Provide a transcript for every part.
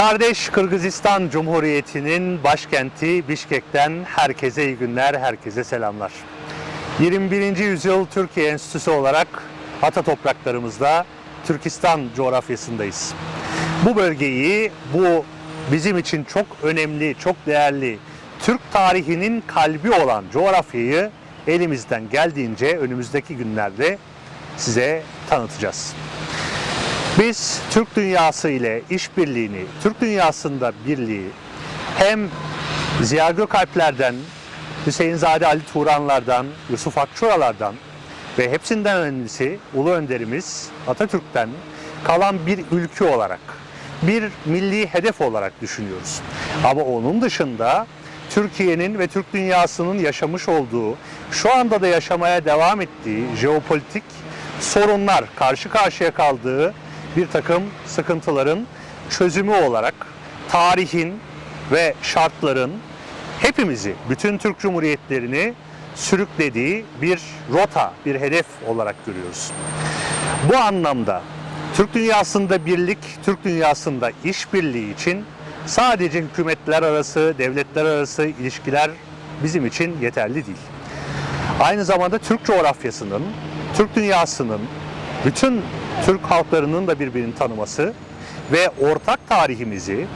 Kardeş Kırgızistan Cumhuriyeti'nin başkenti Bişkek'ten herkese iyi günler, herkese selamlar. 21. yüzyıl Türkiye Enstitüsü olarak ata topraklarımızda Türkistan coğrafyasındayız. Bu bölgeyi, bu bizim için çok önemli, çok değerli Türk tarihinin kalbi olan coğrafyayı elimizden geldiğince önümüzdeki günlerde size tanıtacağız. Biz Türk dünyası ile işbirliğini, Türk dünyasında birliği hem Ziya Gökalpler'den, Hüseyinzade Ali Turanlardan, Yusuf Akçuralar'dan ve hepsinden önemlisi Ulu Önderimiz Atatürk'ten kalan bir ülke olarak, bir milli hedef olarak düşünüyoruz. Ama onun dışında Türkiye'nin ve Türk dünyasının yaşamış olduğu, şu anda da yaşamaya devam ettiği jeopolitik sorunlar, karşı karşıya kaldığı bir takım sıkıntıların çözümü olarak tarihin ve şartların hepimizi, bütün Türk Cumhuriyetlerini sürüklediği bir rota, bir hedef olarak görüyoruz. Bu anlamda Türk dünyasında birlik, Türk dünyasında işbirliği için sadece hükümetler arası, devletler arası ilişkiler bizim için yeterli değil. Aynı zamanda Türk coğrafyasının, Türk dünyasının, bütün Türk halklarının da birbirini tanıması ve ortak tarihimizi,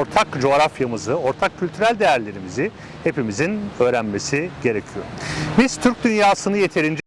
ortak coğrafyamızı, ortak kültürel değerlerimizi hepimizin öğrenmesi gerekiyor. Biz Türk dünyasını yeterince